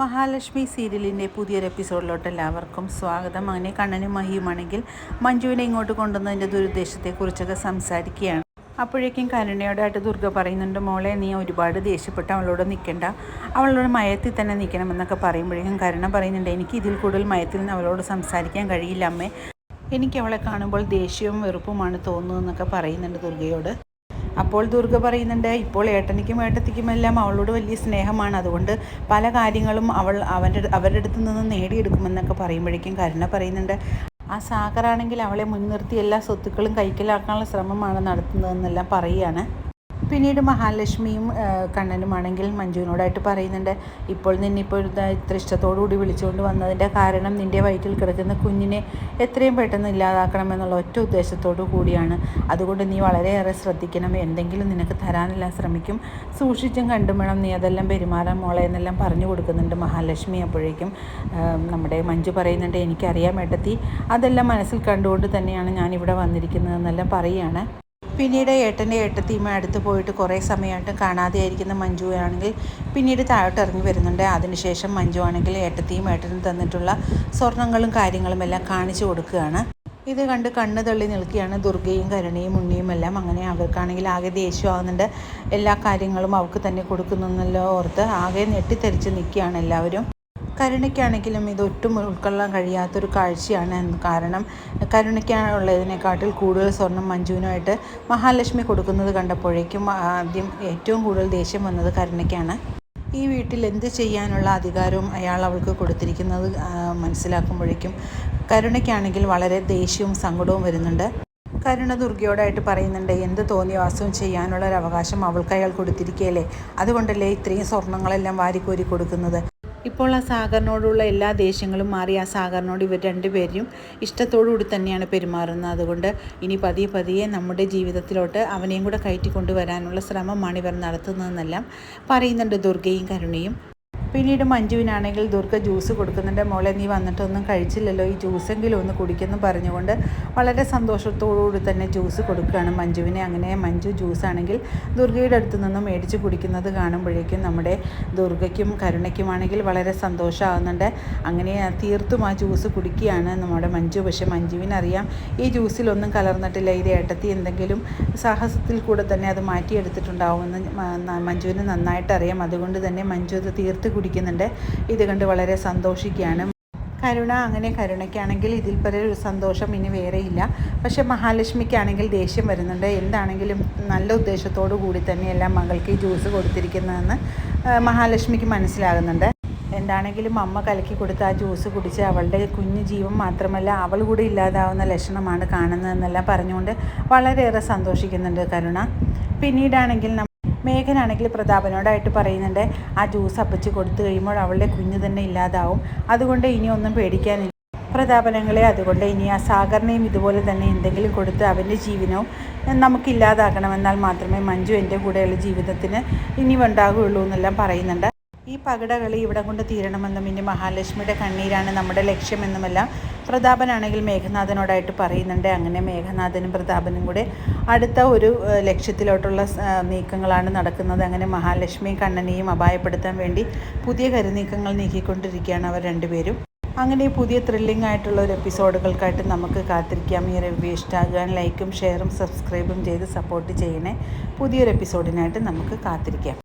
മഹാലക്ഷ്മി സീരിയലിന്റെ പുതിയൊരു എപ്പിസോഡിലോട്ട് എല്ലാവർക്കും സ്വാഗതം. അങ്ങനെ കണ്ണനും മഹിയുമാണെങ്കിൽ മഞ്ജുവിനെ ഇങ്ങോട്ട് കൊണ്ടുവന്നതിന്റെ ദുരുദ്ദേശത്തെക്കുറിച്ചൊക്കെ സംസാരിക്കുകയാണ്. അപ്പോഴേക്കും കരുണയോടായിട്ട് ദുർഗ പറയുന്നുണ്ട് മോളെ നീ ഒരുപാട് ദേഷ്യപ്പെട്ട് അവളോട് നിൽക്കണ്ട. അവളോട് മയത്തിൽ തന്നെ നിൽക്കണമെന്നൊക്കെ പറയുമ്പോഴേക്കും കരുണ പറയുന്നുണ്ട് എനിക്ക് ഇതിൽ കൂടുതൽ മയത്തിൽ നിന്ന് അവളോട് സംസാരിക്കാൻ കഴിയില്ല അമ്മേ. എനിക്ക് അവളെ കാണുമ്പോൾ ദേഷ്യവും വെറുപ്പുമാണ് തോന്നുന്നതെന്നൊക്കെ പറയുന്നുണ്ട് ദുർഗയോട്. അപ്പോൾ ദുർഗ പറയുന്നുണ്ട് ഇപ്പോൾ ഏട്ടനിക്കും ഏട്ടത്തിക്കുമെല്ലാം അവളോട് വലിയ സ്നേഹമാണ്. അതുകൊണ്ട് പല കാര്യങ്ങളും അവൾ അവന്റെ അവരുടെ അടുത്ത് നിന്ന് നേടിയെടുക്കുമെന്നൊക്കെ പറയുമ്പോഴേക്കും കരുണ പറയുന്നുണ്ട്. ആ സാഗറാണെങ്കിൽ അവളെ മുൻനിർത്തി എല്ലാ സ്വത്തുക്കളും കൈക്കലാക്കാനുള്ള ശ്രമമാണ് നടത്തുന്നതെന്നെല്ലാം പറയുകയാണ്. പിന്നീട് മഹാലക്ഷ്മിയും കണ്ണനുമാണെങ്കിൽ മഞ്ജുവിനോടായിട്ട് പറയുന്നുണ്ട് ഇപ്പോൾ നിന്നിപ്പോൾ ഇഷ്ടത്തോടുകൂടി വിളിച്ചുകൊണ്ട് വന്നതിന്റെ കാരണം നിന്റെ വയറ്റിൽ കിടക്കുന്ന കുഞ്ഞിനെ എത്രയും പെട്ടെന്ന് ഇല്ലാതാക്കണം എന്നുള്ള ഒറ്റ ഉദ്ദേശത്തോടു കൂടിയാണ്. അതുകൊണ്ട് നീ വളരെയേറെ ശ്രദ്ധിക്കണം. എന്തെങ്കിലും നിനക്ക് തരാനെല്ലാം ശ്രമിക്കും. സൂക്ഷിച്ചും കണ്ടും വേണം നീ അതെല്ലാം പെരുമാറാൻ മോളെ എന്നെല്ലാം പറഞ്ഞു കൊടുക്കുന്നുണ്ട് മഹാലക്ഷ്മി അപ്പോഴേക്കും. നമ്മുടെ മഞ്ജു പറയുന്നുണ്ട് എനിക്കറിയാം ഏട്ടത്തി അതെല്ലാം മനസ്സിൽ കണ്ടുകൊണ്ട് തന്നെയാണ് ഞാൻ ഇവിടെ വന്നിരിക്കുന്നതെന്നെല്ലാം പറയുകയാണ്. പിന്നീട് ഏട്ടന്റെ ഏട്ടത്തിയമ്മ അടുത്ത് പോയിട്ട് കുറേ സമയമായിട്ട് കാണാതെയായിരിക്കുന്ന മഞ്ജു ആണെങ്കിൽ പിന്നീട് താഴോട്ട് ഇറങ്ങി വരുന്നുണ്ട്. അതിനുശേഷം മഞ്ജു ആണെങ്കിൽ ഏട്ടത്തിയും ഏട്ടനും തന്നിട്ടുള്ള സ്വർണങ്ങളും കാര്യങ്ങളും എല്ലാം കാണിച്ചു കൊടുക്കുകയാണ്. ഇത് കണ്ട് കണ്ണ് തള്ളി നിൽക്കുകയാണ്. ദുർഗയും കരുണയും ഉണ്ണിയും എല്ലാം അങ്ങനെ അവർക്കാണെങ്കിൽ ആകെ ദേഷ്യമാകുന്നുണ്ട്. എല്ലാ കാര്യങ്ങളും അവൾക്ക് തന്നെ കൊടുക്കുന്നല്ലോ ഓർത്ത് ആകെ ഞെട്ടിത്തെറിച്ച് നിൽക്കുകയാണ് എല്ലാവരും. കരുണയ്ക്കാണെങ്കിലും ഇത് ഒട്ടും ഉൾക്കൊള്ളാൻ കഴിയാത്തൊരു കാഴ്ചയാണ് കാരണം കരുണയ്ക്കാണുള്ളതിനെക്കാട്ടിൽ കൂടുതൽ സ്വർണം മഞ്ജുവിനുമായിട്ട് മഹാലക്ഷ്മി കൊടുക്കുന്നത് കണ്ടപ്പോഴേക്കും ആദ്യം ഏറ്റവും കൂടുതൽ ദേഷ്യം വന്നത് കരുണയ്ക്കാണ്. ഈ വീട്ടിൽ എന്ത് ചെയ്യാനുള്ള അധികാരവും അയാൾ അവൾക്ക് കൊടുത്തിരിക്കുന്നത് മനസ്സിലാക്കുമ്പോഴേക്കും കരുണയ്ക്കാണെങ്കിൽ വളരെ ദേഷ്യവും സങ്കടവും വരുന്നുണ്ട്. കരുണ ദുർഗയോടായിട്ട് പറയുന്നുണ്ട് എന്ത് തോന്നിയവാസവും ചെയ്യാനുള്ള ഒരു അവൾക്ക് അയാൾ കൊടുത്തിരിക്കുകയല്ലേ? അതുകൊണ്ടല്ലേ ഇത്രയും സ്വർണങ്ങളെല്ലാം വാരിക്കോരി കൊടുക്കുന്നത്? ഇപ്പോൾ ആ സാഗറിനോടുള്ള എല്ലാ ദേഷ്യങ്ങളും മാറി ആ സാഗറിനോട് ഇവർ രണ്ടുപേരും ഇഷ്ടത്തോടുകൂടി തന്നെയാണ് പെരുമാറുന്നത്. അതുകൊണ്ട് ഇനി പതിയെ പതിയെ നമ്മുടെ ജീവിതത്തിലോട്ട് അവനെയും കൂടെ കയറ്റിക്കൊണ്ടുവരാനുള്ള ശ്രമമാണ് ഇവർ നടത്തുന്നതെന്നെല്ലാം പറയുന്നുണ്ട് ദുർഗയും കരുണയും. പിന്നീട് മഞ്ജുവിനാണെങ്കിൽ ദുർഗ ജ്യൂസ് കൊടുക്കുന്നുണ്ട്. മോളെ നീ വന്നിട്ടൊന്നും കഴിച്ചില്ലല്ലോ. ഈ ജ്യൂസെങ്കിലും ഒന്ന് കുടിക്കുന്നു പറഞ്ഞുകൊണ്ട് വളരെ സന്തോഷത്തോടുകൂടി തന്നെ ജ്യൂസ് കൊടുക്കുകയാണ് മഞ്ജുവിനെ. അങ്ങനെ മഞ്ജു ജ്യൂസാണെങ്കിൽ ദുർഗയുടെ അടുത്ത് നിന്നും മേടിച്ച് കുടിക്കുന്നത് കാണുമ്പോഴേക്കും നമ്മുടെ ദുർഗയ്ക്കും കരുണയ്ക്കുമാണെങ്കിൽ വളരെ സന്തോഷമാകുന്നുണ്ട് അങ്ങനെ തീർത്തും ആ ജ്യൂസ് കുടിക്കുകയാണ് നമ്മുടെ മഞ്ജു. പക്ഷെ മഞ്ജുവിനറിയാം ഈ ജ്യൂസിലൊന്നും കലർന്നിട്ടില്ല. ഇത് ഏട്ടത്തി എന്തെങ്കിലും സാഹസത്തിൽ കൂടെ തന്നെ അത് മാറ്റിയെടുത്തിട്ടുണ്ടാവുമെന്ന് മഞ്ജുവിന് നന്നായിട്ട് അറിയാം അതുകൊണ്ട് തന്നെ മഞ്ജു അത് തീർത്ത് കുടിക്കുന്നുണ്ട്. ഇത് കണ്ട് വളരെ സന്തോഷിക്കുകയാണ്. കരുണ അങ്ങനെ കരുണയ്ക്കാണെങ്കിൽ ഇതിൽ പരം ഒരു സന്തോഷം ഇനി വേറെയില്ല പക്ഷേ മഹാലക്ഷ്മിക്കാണെങ്കിൽ ദേഷ്യം വരുന്നുണ്ട്. എന്താണെങ്കിലും നല്ല ഉദ്ദേശത്തോടു കൂടി തന്നെയല്ല മകൾക്ക് ഈ ജ്യൂസ് കൊടുത്തിരിക്കുന്നതെന്ന് മഹാലക്ഷ്മിക്ക് മനസ്സിലാകുന്നുണ്ട്. എന്താണെങ്കിലും അമ്മ കലക്കി കൊടുത്ത ആ ജ്യൂസ് കുടിച്ച് അവളുടെ കുഞ്ഞു ജീവൻ മാത്രമല്ല അവൾ കൂടി ഇല്ലാതാവുന്ന ലക്ഷണമാണ് കാണുന്നതെന്നെല്ലാം പറഞ്ഞുകൊണ്ട് വളരെയേറെ സന്തോഷിക്കുന്നുണ്ട് കരുണ. പിന്നീടാണെങ്കിൽ മേഘനാണെങ്കിൽ പ്രതാപനോടായിട്ട് പറയുന്നുണ്ട് ആ ജ്യൂസ് അപ്പച്ച് കൊടുത്തു കഴിയുമ്പോൾ അവളുടെ കുഞ്ഞ് തന്നെ ഇല്ലാതാവും. അതുകൊണ്ട് ഇനി ഒന്നും പേടിക്കാനില്ല. പ്രതാപനങ്ങളെ അതുകൊണ്ട് ഇനി ആ സാഗറിനെയും ഇതുപോലെ തന്നെ എന്തെങ്കിലും കൊടുത്ത് അവന്റെ ജീവനവും നമുക്കില്ലാതാക്കണം എന്നാൽ മാത്രമേ മഞ്ജു എന്റെ കൂടെയുള്ള ജീവിതത്തിന് ഇനി ഉണ്ടാകുകയുള്ളൂ എന്നെല്ലാം പറയുന്നുണ്ട്. ഈ പകടകളി ഇവിടെ കൊണ്ട് തീരണമെന്നും ഇനി മഹാലക്ഷ്മിയുടെ കണ്ണീരാണ് നമ്മുടെ ലക്ഷ്യമെന്നുമെല്ലാം പ്രതാപനാണെങ്കിൽ മേഘനാഥനോടായിട്ട് പറയുന്നുണ്ട്. അങ്ങനെ മേഘനാഥനും പ്രതാപനും കൂടെ അടുത്ത ഒരു ലക്ഷ്യത്തിലോട്ടുള്ള നീക്കങ്ങളാണ് നടക്കുന്നത്. അങ്ങനെ മഹാലക്ഷ്മിയും കണ്ണനെയും അപായപ്പെടുത്താൻ വേണ്ടി പുതിയ കരുനീക്കങ്ങൾ നീക്കിക്കൊണ്ടിരിക്കുകയാണ് അവർ രണ്ടുപേരും. അങ്ങനെ പുതിയ ത്രില്ലിംഗ് ആയിട്ടുള്ള ഒരു എപ്പിസോഡുകൾക്കായിട്ട് നമുക്ക് കാത്തിരിക്കാം. ഈ റിവ്യൂ ഇഷ്ടമാകാൻ ലൈക്കും ഷെയറും സബ്സ്ക്രൈബും ചെയ്ത് സപ്പോർട്ട് ചെയ്യണേ. പുതിയൊരു എപ്പിസോഡിനായിട്ട് നമുക്ക് കാത്തിരിക്കാം.